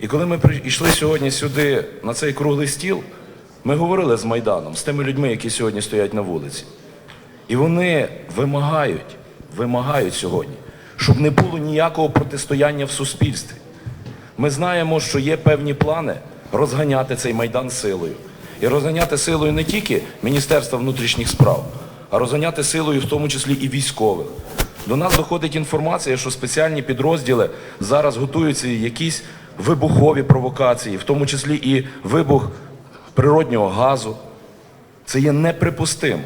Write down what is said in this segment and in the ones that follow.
І коли ми прийшли сьогодні сюди, на цей круглий стіл, ми говорили з Майданом, з тими людьми, які сьогодні стоять на вулиці. І вони вимагають, вимагають сьогодні, щоб не було ніякого протистояння в суспільстві. Ми знаємо, що є певні плани розганяти цей майдан силою. І розганяти силою не тільки Міністерства внутрішніх справ, а розганяти силою в тому числі і військових. До нас доходить інформація, що спеціальні підрозділи зараз готуються якісь вибухові провокації, в тому числі і вибух природнього газу. Це є неприпустимо.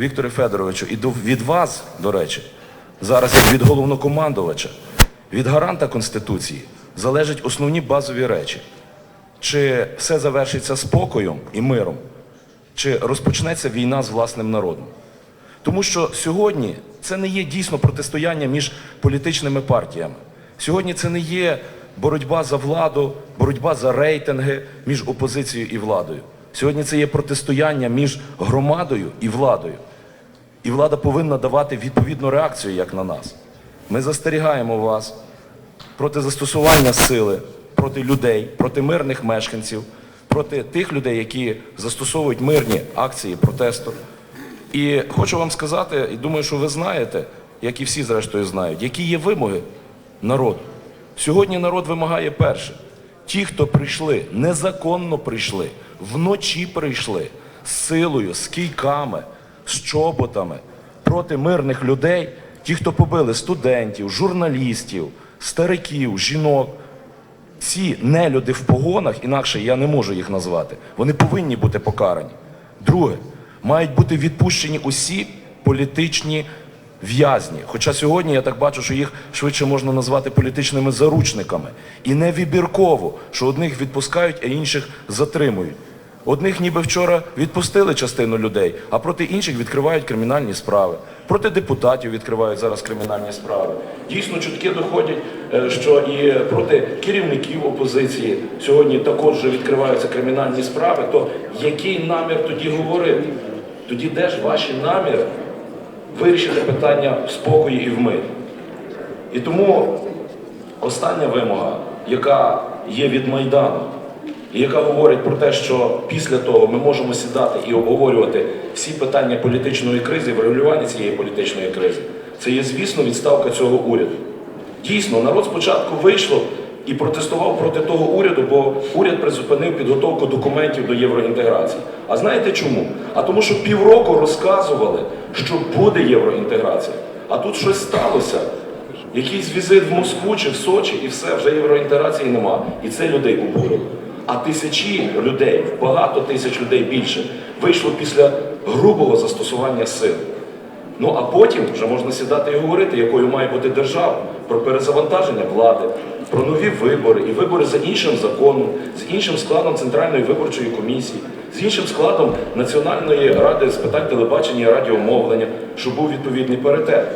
Вікторе Федоровичу, і від вас, до речі, зараз від головнокомандувача, від гаранта Конституції залежать основні базові речі. Чи все завершиться спокоєм і миром, чи розпочнеться війна з власним народом. Тому що сьогодні це не є дійсно протистояння між політичними партіями. Сьогодні це не є боротьба за владу, боротьба за рейтинги між опозицією і владою. Сьогодні це є протистояння між громадою і владою. І влада повинна давати відповідну реакцію, як на нас. Ми застерігаємо вас проти застосування сили проти людей, проти мирних мешканців, проти тих людей, які застосовують мирні акції протесту. І хочу вам сказати, і думаю, що ви знаєте, як і всі зрештою знають, які є вимоги народу. Сьогодні народ вимагає перше. Ті, хто прийшли, незаконно прийшли, вночі прийшли з силою, з кійками, з чоботами проти мирних людей, ті, хто побили студентів, журналістів, стариків, жінок. Ці нелюди в погонах, інакше я не можу їх назвати, вони повинні бути покарані. Друге, мають бути відпущені усі політичні в'язні. Хоча сьогодні я так бачу, що їх швидше можна назвати політичними заручниками. І не вибірково, що одних відпускають, а інших затримують. Одних ніби вчора відпустили частину людей, а проти інших відкривають кримінальні справи. Проти депутатів відкривають зараз кримінальні справи. Дійсно, чутки доходять, е, що і проти керівників опозиції сьогодні також вже відкриваються кримінальні справи. То який намір тоді говорити? Тоді де ж ваші наміри вирішити питання в спокої і в мирі? І тому остання вимога, яка є від Майдану, і яка говорить про те, що після того ми можемо сідати і обговорювати всі питання політичної кризи, врегулювання цієї політичної кризи, це є, звісно, відставка цього уряду. Дійсно, народ спочатку вийшло і протестував проти того уряду, бо уряд призупинив підготовку документів до євроінтеграції. А знаєте чому? А тому, що півроку розказували, що буде євроінтеграція. А тут щось сталося. Якийсь візит в Москву чи в Сочі, і все, вже євроінтеграції нема. І це людей обурило. А тисячі людей, багато тисяч людей більше, вийшло після грубого застосування сил. Ну а потім вже можна сідати і говорити, якою має бути держава, про перезавантаження влади, про нові вибори і вибори за іншим законом, з іншим складом Центральної виборчої комісії, з іншим складом Національної ради з питань телебачення і радіомовлення, щоб був відповідний паритет.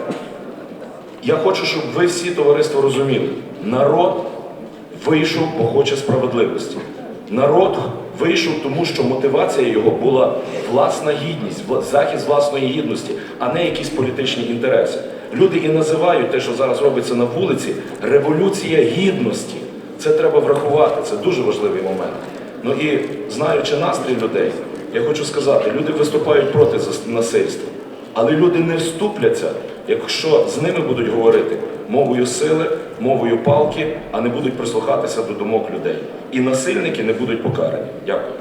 Я хочу, щоб ви всі товариство розуміли, народ вийшов, бо хоче справедливості. Народ вийшов, тому що мотивація його була власна гідність, захист власної гідності, а не якісь політичні інтереси. Люди і називають те, що зараз робиться на вулиці, революція гідності. Це треба врахувати, це дуже важливий момент. Ну і знаючи настрій людей, я хочу сказати, люди виступають проти насильства. Але люди не вступляться, якщо з ними будуть говорити мовою сили, мовою палки, а не будуть прислухатися до думок людей. І насильники не будуть покарані. Дякую.